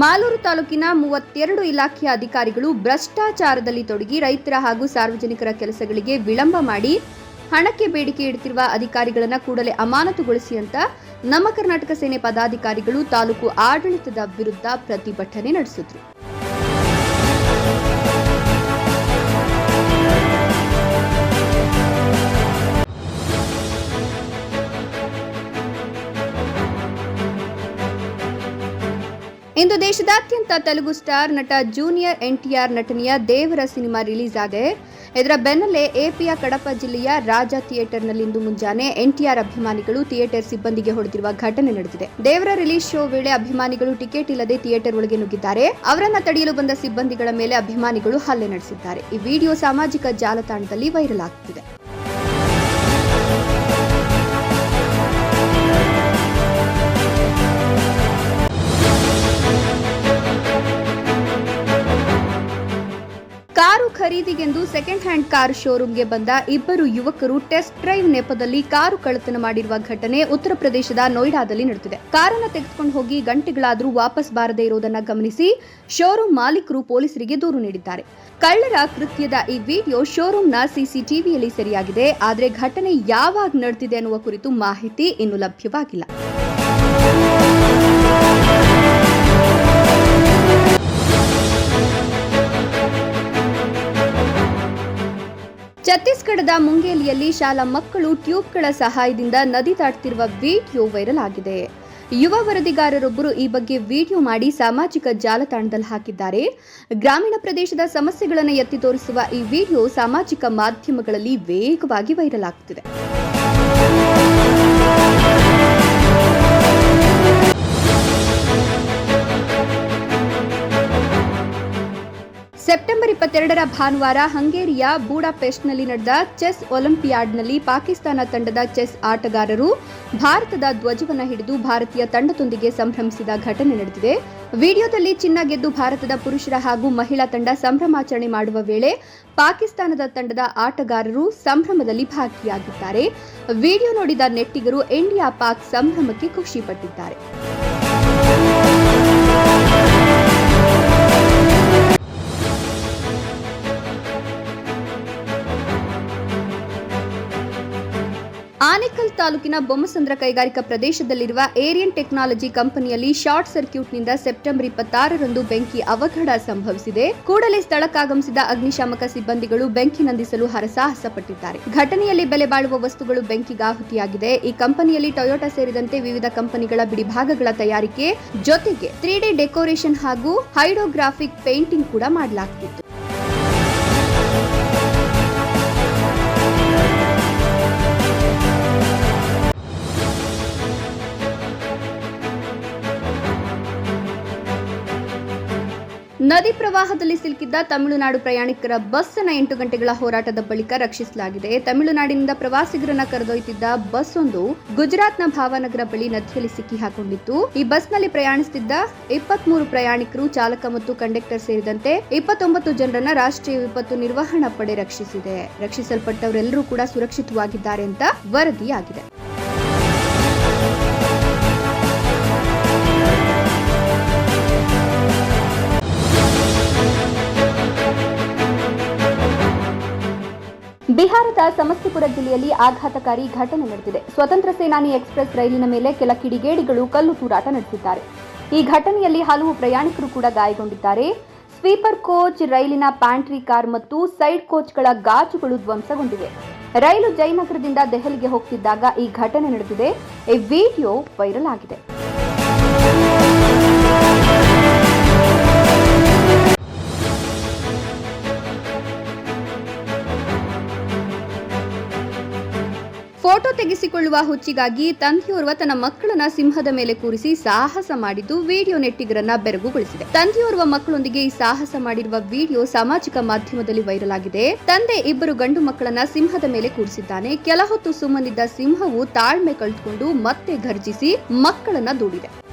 ಮಾಲೂರು ತಾಲೂಕಿನ ಮೂವತ್ತೆರಡು ಇಲಾಖೆಯ ಅಧಿಕಾರಿಗಳು ಭ್ರಷ್ಟಾಚಾರದಲ್ಲಿ ತೊಡಗಿ ರೈತರ ಹಾಗೂ ಸಾರ್ವಜನಿಕರ ಕೆಲಸಗಳಿಗೆ ವಿಳಂಬ ಮಾಡಿ ಹಣಕ್ಕೆ ಬೇಡಿಕೆ ಇಡುತ್ತಿರುವ ಅಧಿಕಾರಿಗಳನ್ನು ಕೂಡಲೇ ಅಮಾನತುಗೊಳಿಸಿ ಅಂತ ನಮ್ಮ ಕರ್ನಾಟಕ ಸೇನೆ ಪದಾಧಿಕಾರಿಗಳು ತಾಲೂಕು ಆಡಳಿತದ ವಿರುದ್ಧ ಪ್ರತಿಭಟನೆ ನಡೆಸಿದ್ರು. ಇಂದು ದೇಶದಾದ್ಯಂತ ತೆಲುಗು ಸ್ಟಾರ್ ನಟ ಜೂನಿಯರ್ ಎನ್ಟಿಆರ್ ನಟನೆಯ ದೇವರ ಸಿನಿಮಾ ರಿಲೀಸ್ ಆಗಿದೆ ಇದರ ಬೆನ್ನಲ್ಲೇ ಎಪಿಯ ಕಡಪ ಜಿಲ್ಲೆಯ ರಾಜ ಥಿಯೇಟರ್ನಲ್ಲಿಂದು ಮುಂಜಾನೆ ಎನ್ಟಿಆರ್ ಅಭಿಮಾನಿಗಳು ಥಿಯೇಟರ್ ಸಿಬ್ಬಂದಿಗೆ ಹೊಡೆದಿರುವ ಘಟನೆ ನಡೆದಿದೆ. ದೇವರ ರಿಲೀಸ್ ಶೋ ವೇಳೆ ಅಭಿಮಾನಿಗಳು ಟಿಕೆಟ್ ಇಲ್ಲದೆ ಥಿಯೇಟರ್ ಒಳಗೆ ನುಗ್ಗಿದ್ದಾರೆ. ಅವರನ್ನ ತಡೆಯಲು ಬಂದ ಸಿಬ್ಬಂದಿಗಳ ಮೇಲೆ ಅಭಿಮಾನಿಗಳು ಹಲ್ಲೆ ನಡೆಸಿದ್ದಾರೆ. ಈ ವಿಡಿಯೋ ಸಾಮಾಜಿಕ ಜಾಲತಾಣದಲ್ಲಿ ವೈರಲ್ ಆಗ್ತಿದೆ. ಖರೀದಿಗೆಂದು ಸೆಕೆಂಡ್ ಹ್ಯಾಂಡ್ ಕಾರ್ ಶೋರೂಮ್ಗೆ ಬಂದ ಇಬ್ಬರು ಯುವಕರು ಟೆಸ್ಟ್ ಡ್ರೈವ್ ನೆಪದಲ್ಲಿ ಕಾರು ಕಳ್ಳತನ ಮಾಡಿರುವ ಘಟನೆ ಉತ್ತರ ಪ್ರದೇಶದ ನೋಯ್ಡಾದಲ್ಲಿ ನಡೆದಿದೆ. ಕಾರನ್ನು ತೆಗೆದುಕೊಂಡು ಹೋಗಿ ಗಂಟೆಗಳಾದರೂ ವಾಪಸ್ ಬಾರದೇ ಇರುವುದನ್ನು ಗಮನಿಸಿ ಶೋರೂಮ್ ಮಾಲೀಕರು ಪೊಲೀಸರಿಗೆ ದೂರು ನೀಡಿದ್ದಾರೆ. ಕಳ್ಳರ ಕೃತ್ಯದ ಈ ವಿಡಿಯೋ ಶೋರೂಮ್ನ ಸಿಸಿಟಿವಿಯಲ್ಲಿ ಸೆರೆಯಾಗಿದೆ. ಆದರೆ ಘಟನೆ ಯಾವಾಗ ನಡೆದಿದೆ ಅನ್ನುವ ಕುರಿತು ಮಾಹಿತಿ ಇನ್ನು ಲಭ್ಯವಾಗಿಲ್ಲ. ಛತ್ತೀಸ್ಗಢದ ಮುಂಗೇಲಿಯಲ್ಲಿ ಶಾಲಾ ಮಕ್ಕಳು ಟ್ಯೂಬ್ಗಳ ಸಹಾಯದಿಂದ ನದಿ ದಾಟ್ತಿರುವ ವಿಡಿಯೋ ವೈರಲ್ ಆಗಿದೆ. ಯುವ ವರದಿಗಾರರೊಬ್ಬರು ಈ ಬಗ್ಗೆ ವಿಡಿಯೋ ಮಾಡಿ ಸಾಮಾಜಿಕ ಜಾಲತಾಣದಲ್ಲಿ ಹಾಕಿದ್ದಾರೆ. ಗ್ರಾಮೀಣ ಪ್ರದೇಶದ ಸಮಸ್ಯೆಗಳನ್ನು ಎತ್ತಿ ತೋರಿಸುವ ಈ ವಿಡಿಯೋ ಸಾಮಾಜಿಕ ಮಾಧ್ಯಮಗಳಲ್ಲಿ ವೇಗವಾಗಿ ವೈರಲ್ ಆಗ್ತಿದೆ. ಸೆಪ್ಟೆಂಬರ್ ಇಪ್ಪತ್ತೆರಡರ ಭಾನುವಾರ ಹಂಗೇರಿಯ ಬೂಡಾಪೆಸ್ಟ್ನಲ್ಲಿ ನಡೆದ ಚೆಸ್ ಒಲಿಂಪಿಯಾಡ್ನಲ್ಲಿ ಪಾಕಿಸ್ತಾನ ತಂಡದ ಚೆಸ್ ಆಟಗಾರರು ಭಾರತದ ಧ್ವಜವನ್ನು ಹಿಡಿದು ಭಾರತೀಯ ತಂಡದೊಂದಿಗೆ ಸಂಭ್ರಮಿಸಿದ ಘಟನೆ ನಡೆದಿದೆ. ವಿಡಿಯೋದಲ್ಲಿ ಚಿನ್ನ ಗೆದ್ದು ಭಾರತದ ಪುರುಷರ ಹಾಗೂ ಮಹಿಳಾ ತಂಡ ಸಂಭ್ರಮಾಚರಣೆ ಮಾಡುವ ವೇಳೆ ಪಾಕಿಸ್ತಾನದ ತಂಡದ ಆಟಗಾರರು ಸಂಭ್ರಮದಲ್ಲಿ ಭಾಗಿಯಾಗಿದ್ದಾರೆ. ವಿಡಿಯೋ ನೋಡಿದ ನೆಟ್ಟಿಗರು, ಇಂಡಿಯಾ ಪಾಕ್ ಸಂಭ್ರಮಕ್ಕೆ ಖುಷಿಪಟ್ಟಿದ್ದಾರೆ ತಾಲೂಕಿನ ಬೊಮ್ಮಸಂದ್ರ ಕೈಗಾರಿಕಾ ಪ್ರದೇಶದಲ್ಲಿರುವ ಏರಿಯನ್ ಟೆಕ್ನಾಲಜಿ ಕಂಪನಿಯಲ್ಲಿ ಶಾರ್ಟ್ ಸರ್ಕ್ಯೂಟ್ನಿಂದ ಸೆಪ್ಟೆಂಬರ್ ಇಪ್ಪತ್ತಾರರಂದು ಬೆಂಕಿ ಅವಘಡ ಸಂಭವಿಸಿದೆ. ಕೂಡಲೇ ಸ್ಥಳಕ್ಕಾಗಮಿಸಿದ ಅಗ್ನಿಶಾಮಕ ಸಿಬ್ಬಂದಿಗಳು ಬೆಂಕಿ ನಂದಿಸಲು ಹರಸಾಹಸ ಪಟ್ಟಿದ್ದಾರೆ ಘಟನೆಯಲ್ಲಿ ಬೆಲೆ ಬಾಳುವ ವಸ್ತುಗಳು ಬೆಂಕಿಗಾಹುತಿಯಾಗಿದೆ ಈ ಕಂಪನಿಯಲ್ಲಿ ಟೊಯೋಟಾ ಸೇರಿದಂತೆ ವಿವಿಧ ಕಂಪನಿಗಳ ಬಿಡಿಭಾಗಗಳ ತಯಾರಿಕೆ ಜೊತೆಗೆ ತ್ರೀ ಡೆಕೋರೇಷನ್ ಹಾಗೂ ಹೈಡೋಗ್ರಾಫಿಕ್ ಪೇಂಟಿಂಗ್ ಕೂಡ ಮಾಡಲಾಗ್ತಿತ್ತು. ನದಿ ಪ್ರವಾಹದಲ್ಲಿ ಸಿಲುಕಿದ್ದ ತಮಿಳುನಾಡು ಪ್ರಯಾಣಿಕರ ಬಸ್ ಅನ್ನ ಎಂಟು ಗಂಟೆಗಳ ಹೋರಾಟದ ಬಳಿಕ ರಕ್ಷಿಸಲಾಗಿದೆ. ತಮಿಳುನಾಡಿನಿಂದ ಪ್ರವಾಸಿಗರನ್ನ ಕರೆದೊಯ್ತಿದ್ದ ಬಸ್ ಒಂದು ಗುಜರಾತ್ನ ಭಾವನಗರ ಬಳಿ ನದಿಯಲ್ಲಿ ಸಿಕ್ಕಿ ಹಾಕೊಂಡಿತ್ತು. ಈ ಬಸ್ನಲ್ಲಿ ಪ್ರಯಾಣಿಸುತ್ತಿದ್ದ ಇಪ್ಪತ್ಮೂರು ಪ್ರಯಾಣಿಕರು, ಚಾಲಕ ಮತ್ತು ಕಂಡಕ್ಟರ್ ಸೇರಿದಂತೆ ಇಪ್ಪತ್ತೊಂಬತ್ತು ಜನರನ್ನ ರಾಷ್ಟ್ರೀಯ ವಿಪತ್ತು ನಿರ್ವಹಣಾ ಪಡೆ ರಕ್ಷಿಸಿದೆ. ರಕ್ಷಿಸಲ್ಪಟ್ಟವರೆಲ್ಲರೂ ಕೂಡ ಸುರಕ್ಷಿತವಾಗಿದ್ದಾರೆ ಅಂತ ವರದಿಯಾಗಿದೆ. ಬಿಹಾರದ ಸಮಸ್ತಿಪುರ ಜಿಲ್ಲೆಯಲ್ಲಿ ಆಘಾತಕಾರಿ ಘಟನೆ ನಡೆದಿದೆ. ಸ್ವತಂತ್ರ ಸೇನಾನಿ ಎಕ್ಸ್ಪ್ರೆಸ್ ರೈಲಿನ ಮೇಲೆ ಕೆಲ ಕಿಡಿಗೇಡಿಗಳು ಕಲ್ಲು ತೂರಾಟ ನಡೆಸಿದ್ದಾರೆ. ಈ ಘಟನೆಯಲ್ಲಿ ಹಲವು ಪ್ರಯಾಣಿಕರು ಕೂಡ ಗಾಯಗೊಂಡಿದ್ದಾರೆ. ಸ್ಲೀಪರ್ ಕೋಚ್ ರೈಲಿನ ಪ್ಯಾಂಟ್ರಿ ಕಾರ್ ಮತ್ತು ಸೈಡ್ ಕೋಚ್ಗಳ ಗಾಜುಗಳು ಧ್ವಂಸಗೊಂಡಿವೆ. ರೈಲು ಜಯನಗರದಿಂದ ದೆಹಲಿಗೆ ಹೋಗ್ತಿದ್ದಾಗ ಈ ಘಟನೆ ನಡೆದಿದೆ. ಈ ವಿಡಿಯೋ ವೈರಲ್ ಆಗಿದೆ. ಫೋಟೋ ತೆಗೆಸಿಕೊಳ್ಳುವ ಹುಚ್ಚಿಗಾಗಿ ತಂದೆಯೋರ್ವ ತನ್ನ ಮಕ್ಕಳನ್ನ ಸಿಂಹದ ಮೇಲೆ ಕೂರಿಸಿ ಸಾಹಸ ಮಾಡಿದ್ದು ವಿಡಿಯೋ ನೆಟ್ಟಿಗರನ್ನ ಬೆರಗುಗೊಳಿಸಿದೆ. ತಂದೆಯೋರ್ವ ಮಕ್ಕಳೊಂದಿಗೆ ಈ ಸಾಹಸ ಮಾಡಿರುವ ವಿಡಿಯೋ ಸಾಮಾಜಿಕ ಮಾಧ್ಯಮದಲ್ಲಿ ವೈರಲ್ ಆಗಿದೆ ತಂದೆ ಇಬ್ಬರು ಗಂಡು ಮಕ್ಕಳನ್ನ ಸಿಂಹದ ಮೇಲೆ ಕೂರಿಸಿದ್ದಾನೆ. ಕೆಲ ಹೊತ್ತು ಸುಮ್ಮನಿದ್ದ ಸಿಂಹವು ತಾಳ್ಮೆ ಕಳೆದುಕೊಂಡು ಮತ್ತೆ ಘರ್ಜಿಸಿ ಮಕ್ಕಳನ್ನ ದೂಡಿದೆ.